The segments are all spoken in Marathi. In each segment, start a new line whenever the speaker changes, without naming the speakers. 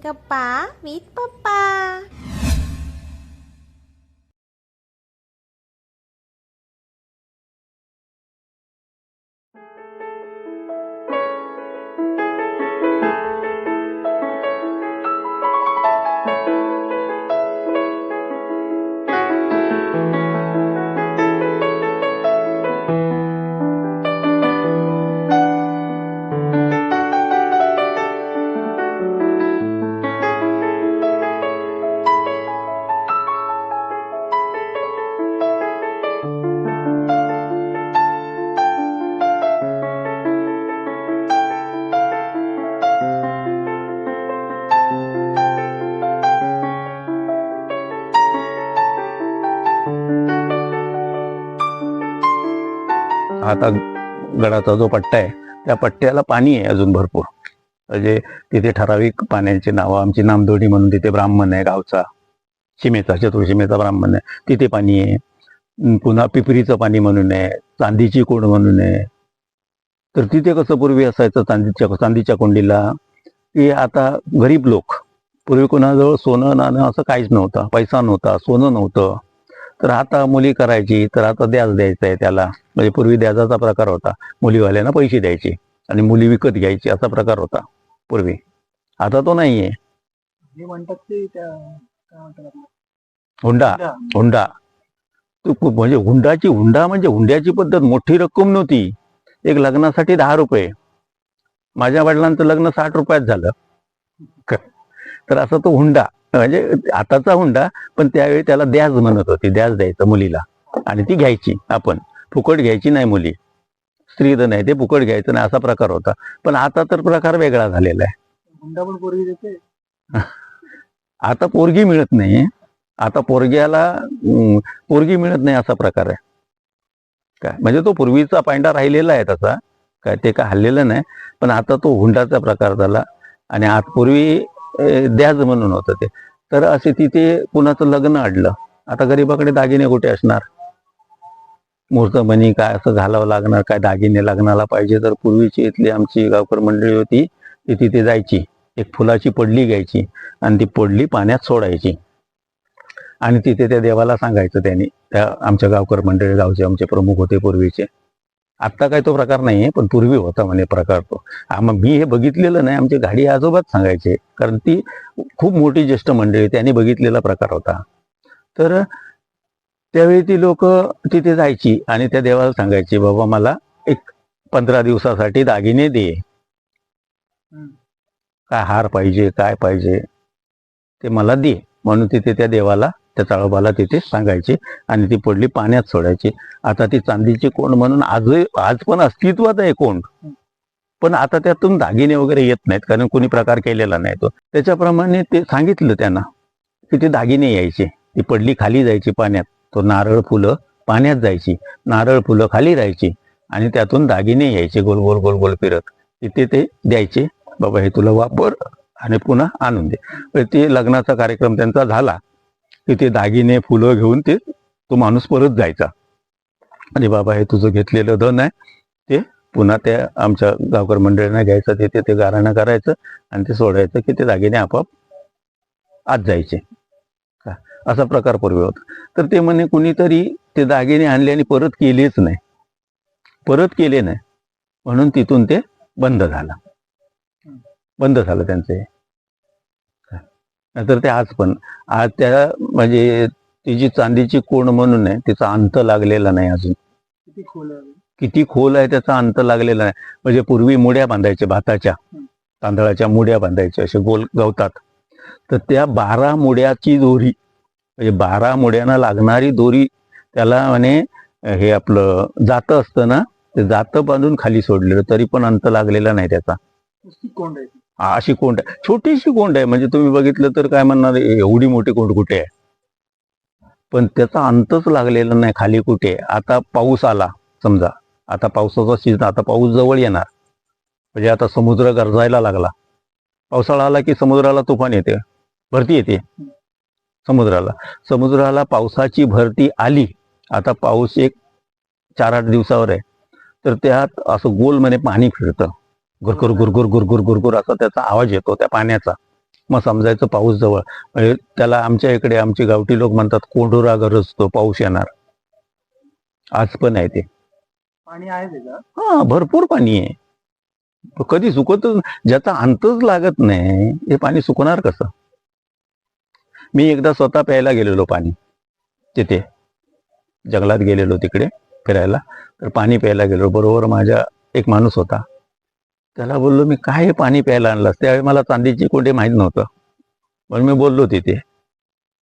Kepa with Papa.
आता गडाचा जो पट्टा आहे त्या पट्ट्याला पाणी आहे अजून भरपूर. म्हणजे तिथे ठराविक पाण्याची नावं आमची नामदोडी म्हणून तिथे ब्राह्मण आहे गावचा. शिमेचा चतुर्शिमेचा ब्राह्मण आहे. तिथे पाणी आहे. पुन्हा पिपरीचं पाणी म्हणून आहे. चांदीची कोंड म्हणून आहे. तर तिथे कसं पूर्वी असायचं चांदीच्या चांदीच्या कोंडीला? की आता गरीब लोक. पूर्वी कोणाजवळ सोनं नाणं असं काहीच नव्हतं. पैसा नव्हता सोनं नव्हतं. तर आता मुली करायची तर आता द्याज द्यायचा आहे त्याला. म्हणजे पूर्वी द्याजाचा प्रकार होता. मुलीवाल्यांना पैसे द्यायचे आणि मुली विकत घ्यायची असा प्रकार होता पूर्वी. आता तो नाहीये.
म्हणतात ते?
हुंडा. हुंडा. म्हणजे हुंडाची हुंडा म्हणजे हुंड्याची पद्धत मोठी रक्कम नव्हती. एक लग्नासाठी दहा रुपये. माझ्या वडिलांचं लग्न साठ रुपयात झालं. तर असा तो हुंडा. म्हणजे आताचा हुंडा पण त्यावेळी त्याला द्याज म्हणत होती द्याज द्यायचं मुलीला. आणि ती घ्यायची आपण. फुकट घ्यायची नाही मुली. स्त्रीधन आहे ते फुकट घ्यायचं नाही असा प्रकार होता. पण आता तर प्रकार वेगळा झालेला आहे.
हुंडा पण पोरगी देते.
आता पोरगी मिळत नाही. आता पोरग्याला पोरगी मिळत नाही असा प्रकार आहे. काय? म्हणजे तो पूर्वीचा पायंडा राहिलेला आहे तसा. काय ते काय हल्लेलं नाही. पण आता तो हुंडाचा प्रकार झाला. आणि आत पूर्वी द्याज म्हणून होतं ते. तर असे तिथे कुणाचं लग्न अडलं आता गरीबाकडे दागिने कुठे असणार? मुहूर्त म्हणी काय असं घालावं लागणार? काय दागिने लग्नाला पाहिजे? तर पूर्वीची इथली आमची गावकर मंडळी होती ती तिथे जायची. एक फुलाची पडली घ्यायची आणि ती पडली पाण्यात सोडायची. आणि तिथे त्या देवाला सांगायचं त्यांनी. त्या आमच्या गावकर मंडळी गावचे आमचे प्रमुख होते पूर्वीचे. आत्ता काय तो प्रकार नाहीये पण पूर्वी होता म्हणे प्रकार तो. हा, मग मी हे बघितलेलं नाही आमची गाडी आजोबाच सांगायचे. कारण ती खूप मोठी ज्येष्ठ मंडळी त्यांनी बघितलेला प्रकार होता. तर त्यावेळी ती लोक तिथे जायची आणि त्या देवाला सांगायची बाबा मला एक पंधरा दिवसासाठी दागिने दे. काय हार पाहिजे काय पाहिजे ते मला दे. म्हणून तिथे त्या देवाला त्या चाळोबाला तिथे सांगायचे आणि ती पडली पाण्यात सोडायची. आता ती चांदीची कोंड म्हणून आज आज पण अस्तित्वात आहे कोंड. पण आता त्यातून दागिने वगैरे येत नाहीत कारण कोणी प्रकार केलेला नाही तो. त्याच्याप्रमाणे ते सांगितलं त्यांना की ते दागिने यायचे. ती पडली खाली जायची पाण्यात. तो नारळ फुलं पाण्यात जायची. नारळ फुलं खाली राहायची आणि त्यातून दागिने यायचे गोल गोल गोल गोल फिरत. तिथे ते द्यायचे बाबा हे तुला वापर आणि पुन्हा आणून दे. ते लग्नाचा कार्यक्रम त्यांचा झाला. की ते दागिने फुलं घेऊन ते तो माणूस परत जायचा. अरे बाबा हे तुझं घेतलेलं धन आहे. ते पुन्हा त्या आमच्या गावकर मंडळींना घ्यायचं तिथे ते गाराणं करायचं आणि ते सोडायचं की ते दागिने आपोआप आत जायचे. का? असा प्रकार पूर्वी होता. तर ते म्हणे कुणीतरी ते दागिने आणले आणि परत केलेच नाही. परत केले नाही. म्हणून तिथून ते बंद झालं. बंद झालं त्यांचे नाहीतर ते आज पण. आज त्या म्हणजे ती जी चांदीची कोण म्हणून आहे तिचा अंत लागलेला नाही अजून.
किती खोल आहे?
किती खोल आहे त्याचा अंत लागलेला नाही. म्हणजे पूर्वी मुड्या बांधायच्या भाताच्या तांदळाच्या मुड्या बांधायच्या असे गोल गवतात. तर त्या बारा मुड्याची दोरी म्हणजे बारा मुड्यांना लागणारी दोरी त्याला म्हणे हे आपलं जातं असतं ना ते जातं बांधून खाली सोडलेलं तरी पण अंत लागलेला नाही त्याचा.
कोंड आहे
अशी कोंड आहे. छोटीशी कोंड आहे. म्हणजे तुम्ही बघितलं तर काय म्हणणार एवढी मोठी कोंड कुठे आहे? पण त्याचा अंतच लागलेला नाही खाली कुठे आहे. आता पाऊस आला समजा. आता पावसाचा सीझन आता पाऊस जवळ येणार. म्हणजे आता समुद्र गरजायला लागला. पावसाळा आला की समुद्राला तुफान येते. भरती येते. समुद्राला. समुद्राला पावसाची भरती आली. आता पाऊस एक चार आठ दिवसावर आहे. तर त्यात असं गोल म्हणे पाणी फिरतं. गुरगुर गुरगुर गुरगुर गुरगुर असा त्याचा आवाज येतो त्या पाण्याचा. मग समजायचं पाऊस जवळ. म्हणजे त्याला आमच्या इकडे आमची गावठी लोक म्हणतात कोंडोरा गरजतो पाऊस येणार. आज पण आहे ते.
पाणी आहे
हा भरपूर पाणी आहे. तो कधी सुकतच ज्याचा अंतच लागत नाही हे पाणी सुकणार कसं? मी एकदा स्वतः प्यायला गेलेलो पाणी तिथे. जंगलात गेलेलो तिकडे फिरायला. तर पाणी प्यायला गेलो. बरोबर माझ्या एक माणूस होता. त्याला बोललो मी काय हे पाणी प्यायला आणलास त्यावेळी मला चांदीची कोठे माहीत नव्हतं. पण मी बोललो तिथे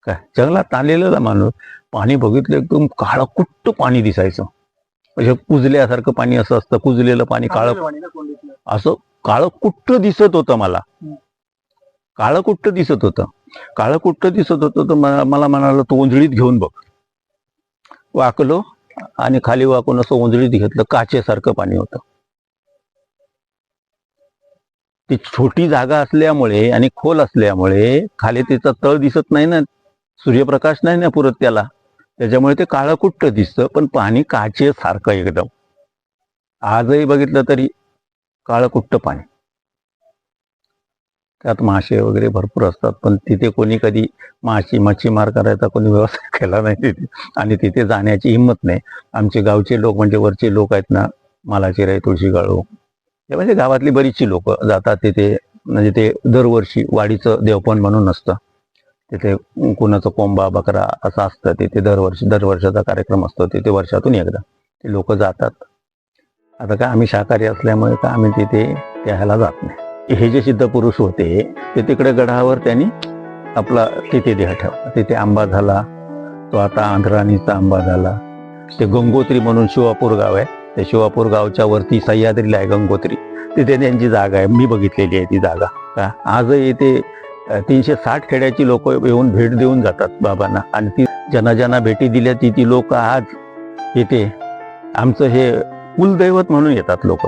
काय जंगलात आलेला माणूस पाणी बघितलं एकदम काळं कुट्ट पाणी दिसायचं. म्हणजे कुजल्यासारखं पाणी असं असतं कुजलेलं पाणी काळं असं काळं कुट्ट दिसत होतं मला. काळं कुट्ट दिसत होतं. काळं कुट्ट दिसत होतं तर मला मला म्हणाला तो ओंजळीत घेऊन बघ. वाकलो आणि खाली वाकून असं ओंजळीत घेतलं काचेसारखं पाणी होतं. ती छोटी जागा असल्यामुळे आणि खोल असल्यामुळे खाली तिचा तळ दिसत नाही ना सूर्यप्रकाश नाही ना पुरत त्याला. त्याच्यामुळे ते काळं कुट्ट दिसतं पण पाणी काचे सारखं एकदम. आजही बघितलं तरी काळं कुट्ट पाणी. त्यात मासे वगैरे भरपूर असतात पण तिथे कोणी कधी माशी मच्छीमार करायचा कोणी व्यवसाय केला नाही तिथे. आणि तिथे जाण्याची हिंमत नाही. आमचे गावचे लोक म्हणजे वरचे लोक आहेत ना मालाचे राय तुळशी गाळू म्हणजे गावातली बरीचशी लोक जातात तिथे म्हणजे ते दरवर्षी वाडीचं देवपण म्हणून असतं तिथे कुणाचं कोंबा बकरा असं असतं तिथे दरवर्षी दरवर्षाचा कार्यक्रम असतो तिथे वर्षातून एकदा. ते लोक जातात. आता काय आम्ही शाकाहारी असल्यामुळे का आम्ही तिथे त्याला जात नाही. हे जे सिद्ध पुरुष होते ते तिकडे गडावर त्यांनी आपला तिथे देह ठेवला. तिथे आंबा झाला तो आता आंध्राणीचा आंबा झाला. ते गंगोत्री म्हणून शिवापूर गाव आहे. त्या शिवापूर गावच्या वरती सह्याद्रीला आहे गंगोत्री. तिथे त्यांची जागा आहे. मी बघितलेली आहे ती जागा. का? आजही ते तीनशे साठ खेड्याची लोक येऊन भेट देऊन जातात बाबांना. आणि ती ज्यांना ज्यांना भेटी दिल्या ती ती लोक आज येते आमचं हे कुलदैवत म्हणून येतात लोक.